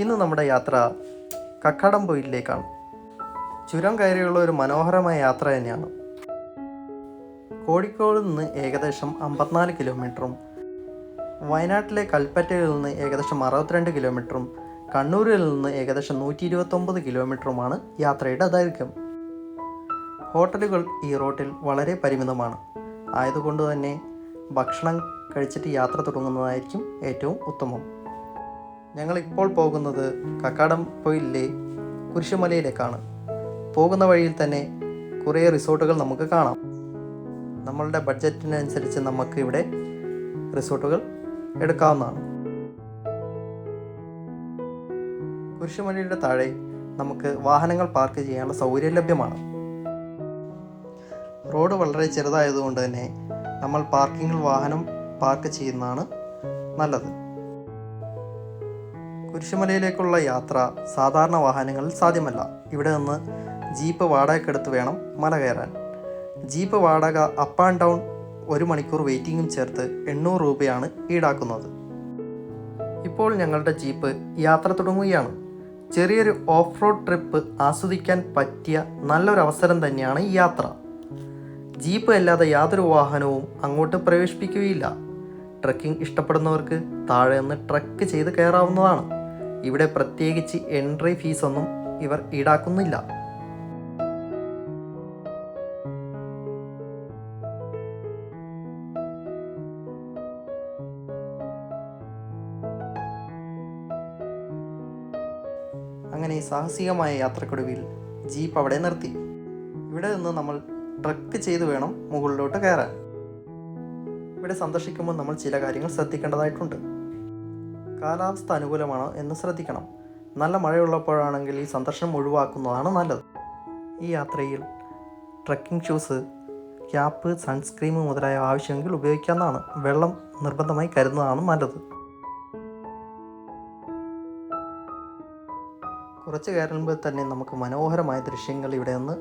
ഇന്ന് നമ്മുടെ യാത്ര കക്കാടം പോയിലേക്കാണ് ചുരം കയറിയുള്ള ഒരു മനോഹരമായ യാത്ര തന്നെയാണ്. കോഴിക്കോട് നിന്ന് ഏകദേശം അമ്പത്തിനാല് കിലോമീറ്ററും വയനാട്ടിലെ കൽപ്പറ്റയിൽ നിന്ന് ഏകദേശം അറുപത്തിരണ്ട് കിലോമീറ്ററും കണ്ണൂരിൽ നിന്ന് ഏകദേശം നൂറ്റി ഇരുപത്തൊമ്പത് കിലോമീറ്ററുമാണ് യാത്രയുടെ ദൈർഘ്യം. ഹോട്ടലുകൾ ഈ റോട്ടിൽ വളരെ പരിമിതമാണ്. ആയതുകൊണ്ട് തന്നെ ഭക്ഷണം കഴിച്ചിട്ട് യാത്ര തുടങ്ങുന്നതായിരിക്കും ഏറ്റവും ഉത്തമം. ഞങ്ങൾ ഇപ്പോൾ പോകുന്നത് കക്കാടം പോയില്ലേ കുരിശുമലയിലേക്കാണ്. പോകുന്ന വഴിയിൽ തന്നെ കുറേ റിസോർട്ടുകൾ നമുക്ക് കാണാം. നമ്മളുടെ ബഡ്ജറ്റിനനുസരിച്ച് നമുക്ക് ഇവിടെ റിസോർട്ടുകൾ എടുക്കാവുന്നതാണ്. കുരിശുമലയുടെ താഴെ നമുക്ക് വാഹനങ്ങൾ പാർക്ക് ചെയ്യാനുള്ള സൗകര്യം ലഭ്യമാണ്. റോഡ് വളരെ ചെറുതായതുകൊണ്ട് തന്നെ നമ്മൾ പാർക്കിങ്ങിൽ വാഹനം പാർക്ക് ചെയ്യുന്നതാണ് നല്ലത്. കുരിശുമലയിലേക്കുള്ള യാത്ര സാധാരണ വാഹനങ്ങളിൽ സാധ്യമല്ല. ഇവിടെ നിന്ന് ജീപ്പ് വാടകയ്ക്കെടുത്ത് വേണം മല കയറാൻ. ജീപ്പ് വാടക അപ്പ് ആൻഡ് ഡൗൺ ഒരു മണിക്കൂർ വെയിറ്റിംഗും ചേർത്ത് എണ്ണൂറ് രൂപയാണ് ഈടാക്കുന്നത്. ഇപ്പോൾ ഞങ്ങളുടെ ജീപ്പ് യാത്ര തുടങ്ങുകയാണ്. ചെറിയൊരു ഓഫ് റോഡ് ട്രിപ്പ് ആസ്വദിക്കാൻ പറ്റിയ നല്ലൊരു അവസരം തന്നെയാണ് ഈ യാത്ര. ജീപ്പ് അല്ലാതെ യാതൊരു വാഹനവും അങ്ങോട്ട് പ്രവേശിപ്പിക്കുകയില്ല. ട്രക്കിംഗ് ഇഷ്ടപ്പെടുന്നവർക്ക് താഴെ നിന്ന് ട്രക്ക് ചെയ്ത് കയറാവുന്നതാണ്. ഇവിടെ പ്രത്യേകിച്ച് എൻട്രി ഫീസൊന്നും ഇവർ ഈടാക്കുന്നില്ല. അങ്ങനെ സാഹസികമായ യാത്രക്കൊടുവിൽ ജീപ്പ് അവിടെ നിർത്തി. ഇവിടെ നിന്ന് നമ്മൾ ട്രക്ക് ചെയ്ത് വേണം മുകളിലോട്ട് കയറാൻ. ഇവിടെ സന്ദർശിക്കുമ്പോൾ നമ്മൾ ചില കാര്യങ്ങൾ ശ്രദ്ധിക്കേണ്ടതായിട്ടുണ്ട്. കാലാവസ്ഥ അനുകൂലമാണോ എന്ന് ശ്രദ്ധിക്കണം. നല്ല മഴയുള്ളപ്പോഴാണെങ്കിൽ ഈ സന്ദർശനം ഒഴിവാക്കുന്നതാണ് നല്ലത്. ഈ യാത്രയിൽ ട്രക്കിംഗ് ഷൂസ് ക്യാപ്പ് സൺസ്ക്രീം മുതലായ ആവശ്യമെങ്കിൽ ഉപയോഗിക്കാവുന്നതാണ്. വെള്ളം നിർബന്ധമായി കരുതുന്നതാണ് നല്ലത്. കുറച്ച് കയറുമ്പോൾ തന്നെ നമുക്ക് മനോഹരമായ ദൃശ്യങ്ങൾ ഇവിടെ നിന്ന്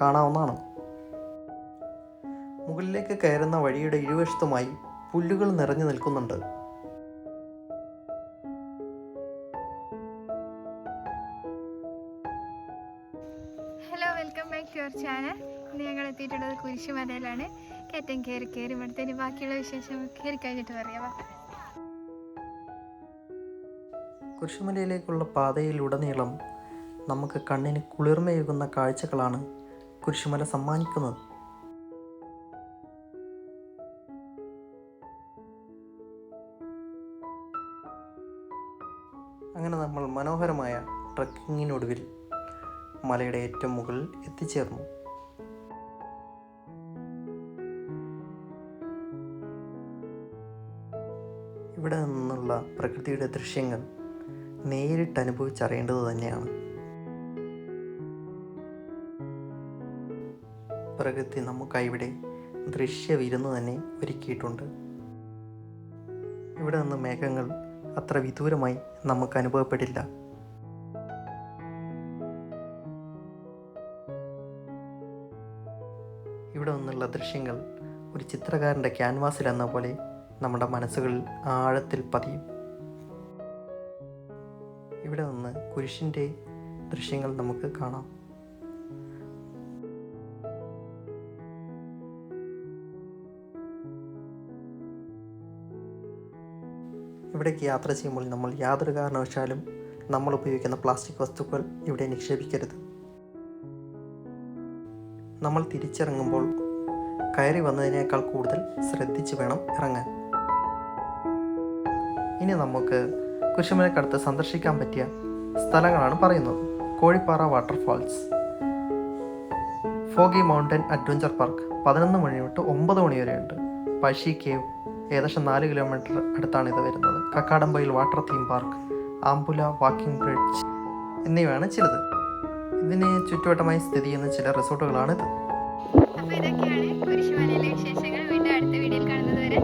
കാണാവുന്നതാണ്. മുകളിലേക്ക് കയറുന്ന വഴിയുടെ ഇരുവശത്തുമായി പുല്ലുകൾ നിറഞ്ഞു നിൽക്കുന്നുണ്ട്. Welcome back to your channel ഇന്ന് ഞങ്ങൾ എത്തിയിട്ടുള്ളത് കുരിശുമലയിലാണ്. കയറ്റം കയറി കയറി ഇവിടുത്തെ ഇനി ബാക്കിയുള്ള വിശേഷം കയറി കഴിഞ്ഞിട്ട് പറയാം. കുരിശുമലയിലേക്കുള്ള പാതയിലുടനീളം നമുക്ക് കണ്ണിന് കുളിർമയേകുന്ന കാഴ്ചകളാണ് കുരിശുമല സമ്മാനിക്കുന്നത്. അങ്ങനെ നമ്മൾ മനോഹരമായ ട്രക്കിങ്ങിനൊടുവിൽ മലയുടെ ഏറ്റവും മുകളിൽ എത്തിച്ചേർന്നു. ഇവിടെ നിന്നുള്ള പ്രകൃതിയുടെ ദൃശ്യങ്ങൾ നേരിട്ട് അനുഭവിച്ചറിയേണ്ടത് തന്നെയാണ്. പ്രകൃതി നമുക്കായി ഇവിടെ ദൃശ്യവിരുന്ന് തന്നെ ഒരുക്കിയിട്ടുണ്ട്. ഇവിടെ നിന്ന് മേഘങ്ങൾ അത്ര വിദൂരമായി നമുക്ക് അനുഭവപ്പെടില്ല ഇവിടെ നിന്നുള്ള ദൃശ്യങ്ങൾ ഒരു ചിത്രകാരന്റെ ക്യാൻവാസിൽ എന്ന പോലെ നമ്മുടെ മനസ്സുകളിൽ ആഴത്തിൽ പതിയും. ഇവിടെ നിന്ന് കുരിശിന്റെ ദൃശ്യങ്ങൾ നമുക്ക് കാണാം. ഇവിടേക്ക് യാത്ര ചെയ്യുമ്പോൾ നമ്മൾ യാതൊരു കാരണവശാലും നമ്മൾ ഉപയോഗിക്കുന്ന പ്ലാസ്റ്റിക് വസ്തുക്കൾ ഇവിടെ നിക്ഷേപിക്കരുത്. നമ്മൾ തിരിച്ചിറങ്ങുമ്പോൾ കയറി വന്നതിനേക്കാൾ കൂടുതൽ ശ്രദ്ധിച്ച് വേണം ഇറങ്ങാൻ. ഇനി നമുക്ക് കുരിശുമലക്കടുത്ത് സന്ദർശിക്കാൻ പറ്റിയ സ്ഥലങ്ങളാണ് പറയുന്നത്. Kozhippara waterfalls foggy mountain adventure park പതിനൊന്ന് മണി തൊട്ട് ഒമ്പത് മണി വരെയുണ്ട്. പഴശ്ശി കേവ് ഏകദേശം നാല് കിലോമീറ്റർ അടുത്താണ് ഇത് വരുന്നത്. കക്കാടമ്പയിൽ വാട്ടർ തീം പാർക്ക് ആംബുല വാക്കിംഗ് ബ്രിഡ്ജ് എന്നിവയാണ് ചിലത്. ഇതിന് ചുറ്റുവട്ടമായി സ്ഥിതി ചെയ്യുന്ന ചില റിസോർട്ടുകളാണിത്. അപ്പോൾ ഇതൊക്കെയാണ് കുരിശുമലയിലെ വിശേഷങ്ങൾ. വീണ്ടും അടുത്ത വീഡിയോയിൽ കാണുന്നത് വരെ